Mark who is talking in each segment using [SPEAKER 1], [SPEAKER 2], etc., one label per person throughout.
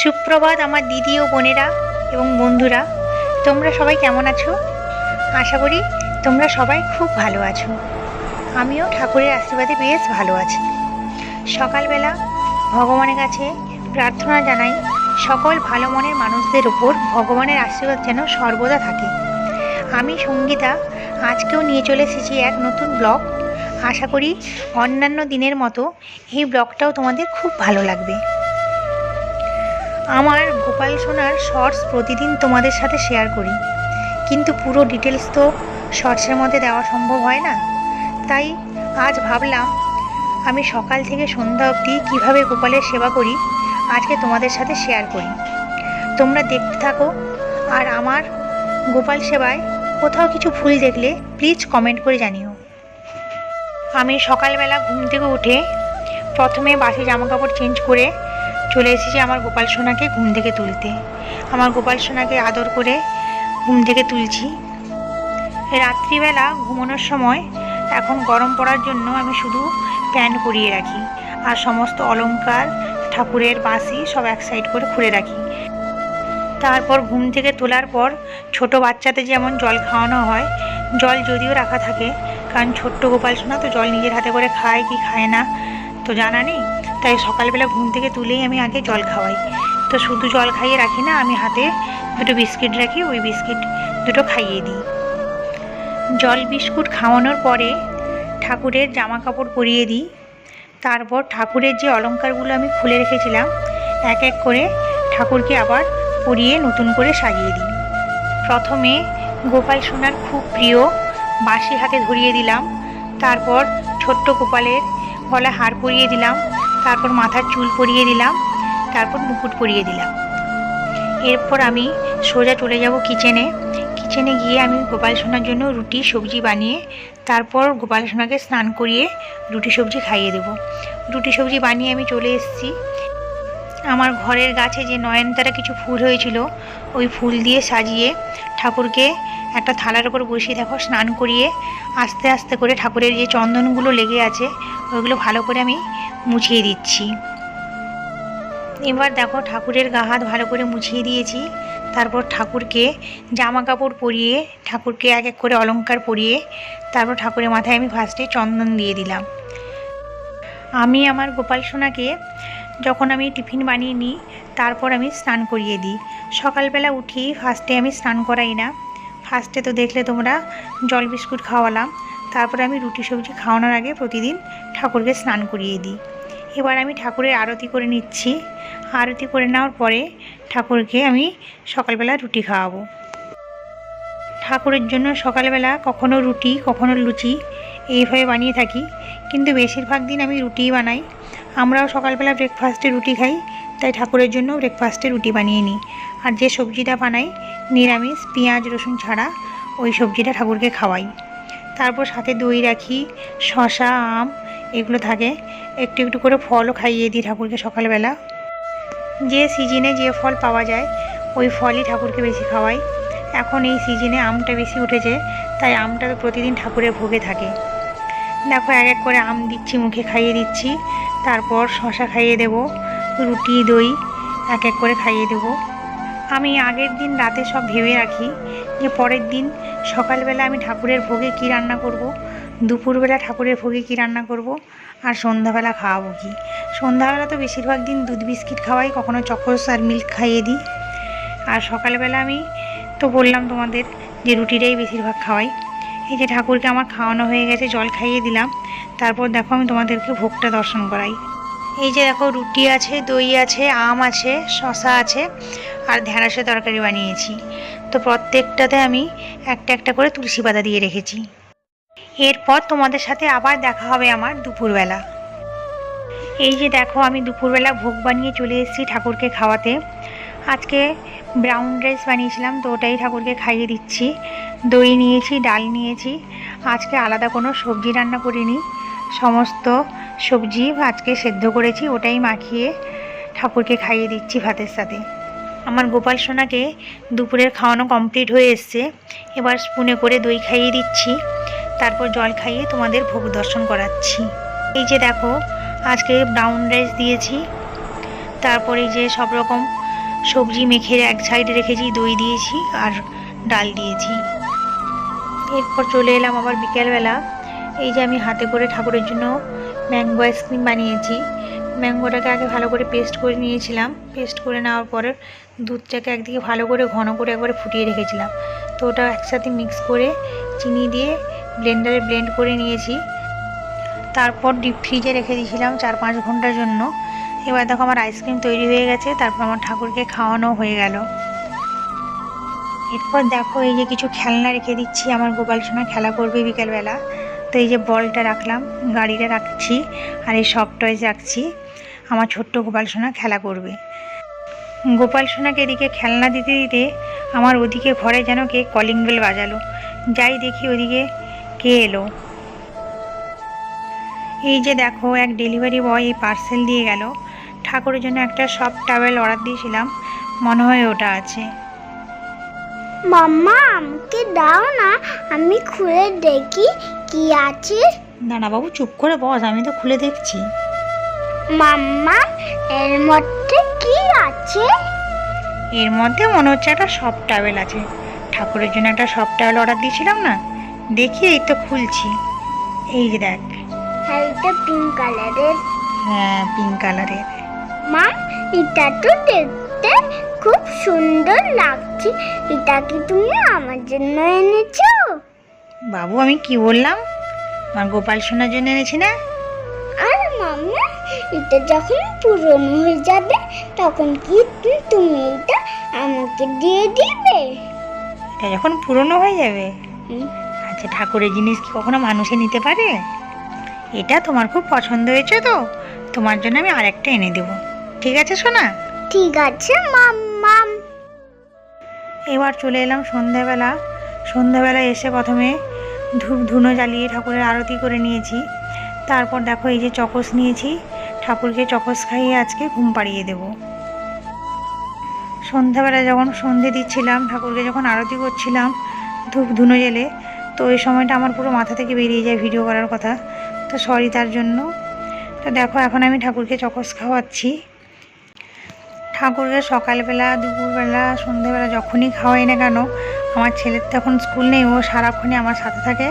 [SPEAKER 1] সুপ্রভাত আমার দিদি ও বোনেরা এবং বন্ধুরা, তোমরা সবাই কেমন আছো? আশা করি তোমরা সবাই খুব ভালো আছো। আমিও ঠাকুরের আশীর্বাদে বেশ ভালো আছি। সকালবেলা ভগবানের কাছে প্রার্থনা জানাই, সকল ভালো মনের মানুষদের উপর ভগবানের আশীর্বাদ যেন সর্বদা থাকে। আমি সঙ্গীতা, আজকেও নিয়ে চলে এসেছি এক নতুন ব্লগ। আশা করি অন্যান্য দিনের মতো এই ব্লগটাও তোমাদের খুব ভালো লাগবে। আমার গোপাল সোনার শর্টস প্রতিদিন তোমাদের সাথে শেয়ার করি। কিন্তু পুরো ডিটেলস তো শর্টসের মধ্যে দেওয়া সম্ভব হয় না। তাই আজ ভাবলাম, আমি সকাল থেকে সন্ধ্যা অবধি কীভাবে গোপালের সেবা করি, আজকে তোমাদের সাথে শেয়ার করি। তোমরা দেখতে থাকো, আর আমার গোপাল সেবায় কোথাও কিছু ভুল দেখলে প্লিজ কমেন্ট করে জানিও। আমি সকালবেলা ঘুম থেকে উঠে প্রথমে বাসি জামা কাপড় চেঞ্জ করে চলে এসেছি আমার গোপাল সোনাকে ঘুম থেকে তুলতে। আমার গোপাল সোনাকে আদর করে ঘুম থেকে তুলছি। রাত্রিবেলা ঘুমানোর সময় এখন গরম পড়ার জন্য আমি শুধু প্যান্ট পরিয়ে রাখি আর সমস্ত অলঙ্কার ঠাকুরের বাসি সব এক সাইড করে খুলে রাখি। তারপর ঘুম থেকে তোলার পর ছোট বাচ্চাদের যেমন জল খাওয়ানো হয়, জল যদিও রাখা থাকে, কারণ ছোট্ট গোপাল সোনা তো জল নিজের হাতে করে খায় কি খায় না, তো জানা নেই? তাই সকালবেলা ঘুম থেকে তুলেই আমি আগে জল খাওয়াই। তো শুধু জল খাইয়ে রাখি না, আমি হাতে দুটো বিস্কিট রাখি, ওই বিস্কিট দুটো খাইয়ে দিই। জল বিস্কুট খাওয়ানোর পরে ঠাকুরের জামা কাপড় পরিয়ে দিই। তারপর ঠাকুরের যে অলঙ্কারগুলো আমি খুলে রেখেছিলাম, এক এক করে ঠাকুরকে আবার পরিয়ে নতুন করে সাজিয়ে দিই। প্রথমে গোপাল সোনার খুব প্রিয় বাঁশি হাতে ধরিয়ে দিলাম। তারপর ছোট্ট গোপালের গলায় হার পরিয়ে দিলাম। তারপর মাথার চুল পরিয়ে দিলাম, তারপর মুকুট পরিয়ে দিলাম। এরপর আমি সোজা চলে যাব কিচেনে। কিচেনে গিয়ে আমি গোপাল সোনার জন্য রুটি, সবজি বানিয়ে, তারপর গোপাল সোনাকে স্নান করিয়ে রুটি, সবজি খাইয়ে দেবো। রুটি, সবজি বানিয়ে আমি চলে এসেছি। আমার ঘরের গাছে যে নয়নতারা কিছু ফুল হয়েছিল, ওই ফুল দিয়ে সাজিয়ে ঠাকুরকে একটা থালার উপর বসিয়ে দেখো, স্নান করিয়ে আস্তে আস্তে করে ঠাকুরের যে চন্দনগুলো লেগে আছে ওইগুলো ভালো করে আমি মুছিয়ে দিচ্ছি। এবার দেখো, ঠাকুরের গা হাত ভালো করে মুছিয়ে দিয়েছি। তারপর ঠাকুরকে জামা কাপড় পরিয়ে, ঠাকুরকে এক এক করে অলংকার পরিয়ে, তারপর ঠাকুরের মাথায় আমি ফার্স্টে চন্দন দিয়ে দিলাম। আমি আমার গোপাল সোনাকে যখন আমি টিফিন বানিয়ে নিই, তারপর আমি স্নান করিয়ে দিই। সকালবেলা উঠি ফার্স্টে আমি স্নান করাই না। ফার্স্টে তো দেখলে তোমরা জল বিস্কুট খাওয়ালাম। তারপরে আমি রুটি সবজি খাওয়ানোর আগে প্রতিদিন ঠাকুরকে স্নান করিয়ে দিই। এবার আমি ঠাকুরের আরতি করে নিচ্ছি। আরতি করে নেওয়ার পরে ঠাকুরকে আমি সকালবেলা রুটি খাওয়াবো। ঠাকুরের জন্য সকালবেলা কখনো রুটি, কখনো লুচি এইভাবে বানিয়ে থাকি। কিন্তু বেশিরভাগ দিন আমি রুটিই বানাই। আমরাও সকালবেলা ব্রেকফাস্টে রুটি খাই। তাই ঠাকুরের জন্য ব্রেকফাস্টে রুটি বানিয়ে নিই। আর যে সবজিটা বানাই, নিরামিষ, পেঁয়াজ, রসুন ছাড়া, ওই সবজিটা ঠাকুরকে খাওয়াই। তারপর সাথে দই রাখি শশা আম, এগুলো থাকে। একটু একটু করে ফলও খাইয়ে দিই ঠাকুরকে সকালবেলা। যে সিজনে যে ফল পাওয়া যায়, ওই ফলই ঠাকুরকে বেশি খাওয়াই। এখন এই সিজনে আমটা বেশি উঠেছে, তাই আমটা তো প্রতিদিন ঠাকুরের ভোগে থাকে। দেখো, এক এক করে আম দিচ্ছি, মুখে খাইয়ে দিচ্ছি। তারপর শশা খাইয়ে দেব। রুটি দই, এক এক করে খাইয়ে দেব। আমি আগের দিন রাতে সব ভেবে রাখি যে পরের দিন সকালবেলা আমি ঠাকুরের ভোগে কি রান্না করব, দুপুরবেলা ঠাকুরের ভোগে কি রান্না করব, আর সন্ধ্যাবেলা খাওয়াবো কি। সন্ধ্যাবেলা তো বেশিরভাগ দিন দুধ বিস্কিট খাওয়াই, কখনো চকোস আর মিল্ক খাইয়ে দিই। আর সকালবেলা আমি তো বললাম তোমাদের যে রুটিটাই বেশিরভাগ খাওয়াই। এই যে ঠাকুরকে আমার খাওয়ানো হয়ে গেছে, জল খাইয়ে দিলাম। তারপর দেখো আমি তোমাদেরকে ভোগটা দর্শন করাই। এই যে দেখো, রুটি আছে, দই আছে, আম আছে শশা আছে, আর ঢ্যাঁড়সের তরকারি বানিয়েছি। তো প্রত্যেকটাতে আমি একটা একটা করে তুলসী পাতা দিয়ে রেখেছি। এরপর তোমাদের সাথে আবার দেখা হবে আমার দুপুরবেলা। এই যে দেখো, আমি দুপুরবেলা ভোগ বানিয়ে চলে এসেছি ঠাকুরকে খাওয়াতে। আজকে ব্রাউন রাইস বানিয়েছিলাম, তো ওটাই ঠাকুরকে খাইয়ে দিচ্ছি। দই নিয়েছি, ডাল নিয়েছি। আজকে আলাদা কোনো সবজি রান্না করিনি। সমস্ত সবজি আজকে সেদ্ধ করেছি, ওটাই মাখিয়ে ঠাকুরকে খাইয়ে দিচ্ছি ভাতের সাথে। আমার গোপাল সোনাকে দুপুরের খাওয়ানো কমপ্লিট হয়ে এসছে। এবার স্পুনে করে দই খাইয়ে দিচ্ছি, তারপর জল খাইয়ে তোমাদের ভোগ দর্শন করাচ্ছি। এই যে দেখো, আজকে ব্রাউন রাইস দিয়েছি, তারপরে যে সব রকম সবজি মেখে এক সাইডে রেখেছি, দই দিয়েছি আর ডাল দিয়েছি। এরপর চলে এলাম আবার বিকেলবেলা। এই যে আমি হাতে করে ঠাকুরের জন্য ম্যাঙ্গো আইসক্রিম বানিয়েছি। ম্যাঙ্গোটাকে আগে ভালো করে পেস্ট করে নিয়েছিলাম। পেস্ট করে নেওয়ার পরে দুধটাকে একদিকে ভালো করে, ঘন করে একবারে ফুটিয়ে রেখেছিলাম। তো ওটা একসাথে মিক্স করে চিনি দিয়ে ব্লেন্ডারে ব্লেন্ড করে নিয়েছি। তারপর ডিপ ফ্রিজে রেখে দিয়েছিলাম চার পাঁচ ঘণ্টার জন্য। এবার দেখো আমার আইসক্রিম তৈরি হয়ে গেছে, তারপর আমার ঠাকুরকে খাওয়ানো হয়ে গেল। এরপর দেখো এই যে কিছু খেলনা রেখে দিচ্ছি, আমার গোপাল সোনা খেলা করবে বিকেলবেলা। তো এই যে বলটা রাখলাম, গাড়িটা রাখছি আর এই সব টয়েস রাখছি। আমার ছোট্ট গোপাল সোনা খেলা করবে। গোপাল সোনাকে এদিকে খেলনা দিতে দিতে আমার ওদিকে ঘরে যেন কে কলিং বেল বাজালো। যাই দেখি ওদিকে কে এলো। এই যে দেখো, এক ডেলিভারি বয় এই পার্সেল দিয়ে গেল। ঠাকুরের জন্য একটা সব টাওয়েল অর্ডার দিয়েছিলাম। মনে হয় ওটা আছে।
[SPEAKER 2] মাম্মা, আমাকে দাও না, আমি খুলে দেখি। কি আছে?
[SPEAKER 1] না না বাবু চুপ করে বস আমি তো খুলে দেখছি।
[SPEAKER 2] মাম্মা এর মধ্যে কি আছে?
[SPEAKER 1] এর মধ্যে মনে হচ্ছে একটা সব টাওয়েল আছে। ঠাকুরের জন্য একটা সব টাওয়েল অর্ডার দিয়েছিলাম না? দেখি এই তো খুলছি। এই যে দেখ।
[SPEAKER 2] হ্যাঁ এটা পিঙ্ক কালারের
[SPEAKER 1] হ্যাঁ পিঙ্ক কালারের
[SPEAKER 2] মা এটা তো দেখতে খুব সুন্দর লাগছে। এটা কি তুমি আমার জন্য এনেছো?
[SPEAKER 1] বাবু আমি কি বললাম? আমার গোপাল সোনার জন্য এনেছি না?
[SPEAKER 2] আর মাম্মা এটা যখন পুরনো হয়ে যাবে তখন কি তুমি এটা আমাকে দিয়ে দিবে।
[SPEAKER 1] এটা যখন পুরনো হয়ে যাবে? আচ্ছা ঠাকুরের জিনিস কি কখনো মানুষে নিতে পারে? এটা তোমার খুব পছন্দ হয়েছে তো তোমার জন্য আমি আরেকটা এনে দেবো। ঠিক আছে সোনা?
[SPEAKER 2] ঠিক আছে মাম্মাম
[SPEAKER 1] এবার চলে এলাম সন্ধ্যাবেলা। সন্ধ্যাবেলা এসে প্রথমে ধূপ ধুনো জ্বালিয়ে ঠাকুরের আরতি করে নিয়েছি। তারপর দেখো এই যে চকস নিয়েছি, ঠাকুরকে চকস খাইয়ে আজকে ঘুম পাড়িয়ে দেব। সন্ধ্যাবেলা যখন সন্ধে দিচ্ছিলাম, ঠাকুরকে যখন আরতি করছিলাম ধূপ ধুনো জেলে, তো ওই সময়টা আমার পুরো মাথা থেকে বেরিয়ে যায় ভিডিও করার কথা। তো সরি তার জন্য। তো দেখো এখন আমি ঠাকুরকে চকস খাওয়াচ্ছি। ঠাকুরকে সকালবেলা, দুপুরবেলা সন্ধেবেলা যখনই খাওয়াই না কেন আমার ছেলের তো এখন স্কুল নেই, ও সারাক্ষণই আমার সাথে থাকে।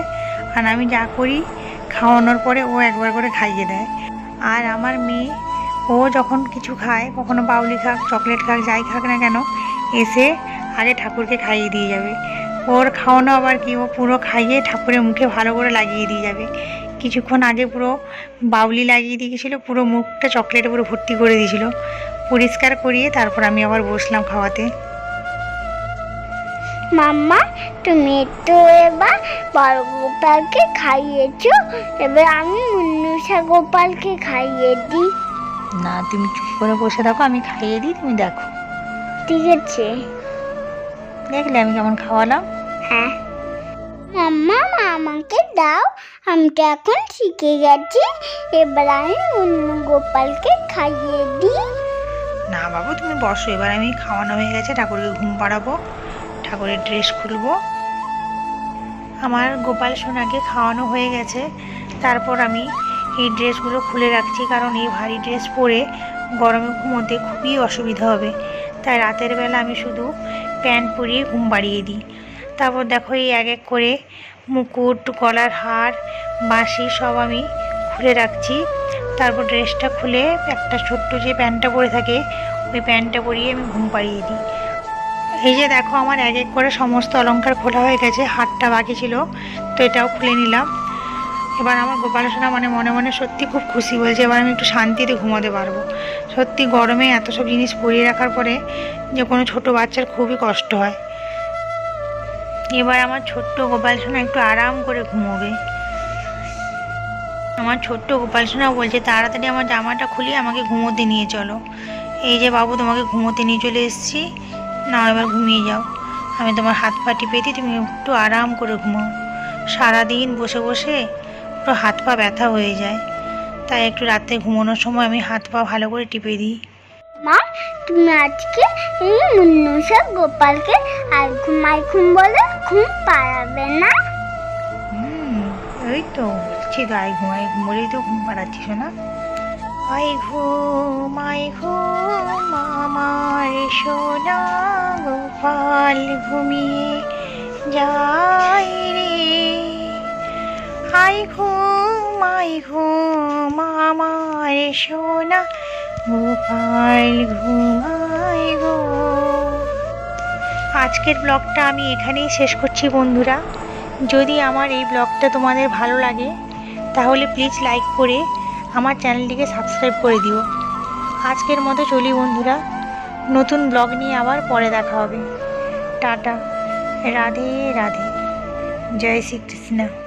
[SPEAKER 1] আর আমি যা করি, খাওয়ানোর পরে ও একবার করে খাইয়ে দেয়। আর আমার মেয়ে, ও যখন কিছু খায়, কখনো বাউলি খাক, চকলেট খাক, যাই খাক না কেন, এসে আগে ঠাকুরকে খাইয়ে দিয়ে যাবে। ওর খাওয়ানো আবার কি, ও পুরো খাইয়ে ঠাকুরের মুখে ভালো করে লাগিয়ে দিয়ে যাবে। কিছুক্ষণ আগে পুরো বাউলি লাগিয়ে দিয়ে গেছিল, পুরো মুখটা চকলেটে পুরো ভর্তি করে দিয়েছিল। পরিষ্কার করিয়ে তারপর আমি আবার বসলাম খাওয়াতে।
[SPEAKER 2] মাম্মা তুমি তো এবার বড় গোপালকে খাইয়েছো। এবার আমি মুন্নুষা গোপালকে খাইয়ে দিই।
[SPEAKER 1] না তুমি চুপ করে বসে থাকো আমি খাইয়ে দিই তুমি দেখো।
[SPEAKER 2] ঠিক আছে।
[SPEAKER 1] দেখলে আমি কেমন খাওয়ালাম?
[SPEAKER 2] হ্যাঁ। মাম্মা আমাকে দাও আমি তো এখন শিখে গেছি। এবার আমি মুন্নু গোপালকে খাইয়ে দিই।
[SPEAKER 1] না বাবু তুমি বসো এবার আমি খাওয়ানো হয়ে গেছে ঠাকুরকে ঘুম পাড়াবো। ঠাকুরের ড্রেস খুলবো। আমার গোপাল সোনাকে খাওয়ানো হয়ে গেছে। তারপর আমি এই ড্রেসগুলো খুলে রাখছি কারণ এই ভারী ড্রেস পরে গরমে ঘুমোতে খুবই অসুবিধা হবে। তাই রাতের বেলা আমি শুধু প্যান্ট পরিয়ে ঘুম বাড়িয়ে দিই। তারপর দেখো এই এক এক করে মুকুট, গলার হার, বাঁশি সব আমি খুলে রাখছি। তারপর ড্রেসটা খুলে একটা ছোট্ট যে প্যান্টটা পরে থাকে, ওই প্যান্টটা পরিয়ে আমি ঘুম পাড়িয়ে দিই। এই যে দেখো, আমার এক এক করে সমস্ত অলঙ্কার খোলা হয়ে গেছে, হাতটা বাকি ছিল, তো এটাও খুলে নিলাম। এবার আমার গোপাল সোনা মানে মনে মনে সত্যি খুব খুশি বলছে, এবার আমি একটু শান্তিতে ঘুমাতে পারব। সত্যি গরমে এত সব জিনিস পরিয়ে রাখার পরে যে কোনো ছোট বাচ্চার খুবই কষ্ট হয়। এবার আমার ছোট্ট গোপাল সোনা একটু আরাম করে ঘুমোবে। আমার ছোট্ট গোপাল সোনা বলছে, তাড়াতাড়ি আমার জামাটা খুলিয়ে আমাকে ঘুমোতে নিয়ে চলো। এই যে বাবু, তোমাকে ঘুমোতে নিয়ে চলে এসেছি। না এবার ঘুমিয়ে যাও। আমি তোমার হাত পা টিপে দিই তুমি একটু আরাম করে ঘুমাও। সারাদিন বসে বসে পুরো হাত পা ব্যথা হয়ে যায়। তাই একটু রাতে ঘুমানোর সময় আমি হাত পা ভালো করে টিপে দিই।
[SPEAKER 2] মা তুমি আজকে এই মুন্নুষা গোপালকে আর ঘুমাই ঘুম বলে ঘুম পাড়াবে না?
[SPEAKER 1] ওই তো বলছি তো আই ঘুমাই ঘুম বলেই তো ঘুম পাড়াচ্ছিস না। আই ঘুম আই ঘুম আমার গোপাল ঘুমিয়ে যায় রে। আই ঘুম আই ঘুম, আমার সোনা, গোপাল ঘুমাই গো আজকের ব্লগটা আমি এখানেই শেষ করছি বন্ধুরা। যদি আমার এই ব্লগটা তোমাদের ভালো লাগে, তাহলে প্লিজ লাইক করে আমার চ্যানেলটিকে সাবস্ক্রাইব করে দিও। আজকের মতো চলি বন্ধুরা। নতুন ব্লগ নিয়ে আবার পরে দেখা হবে। টাটা। রাধে রাধে। জয় শ্রীকৃষ্ণ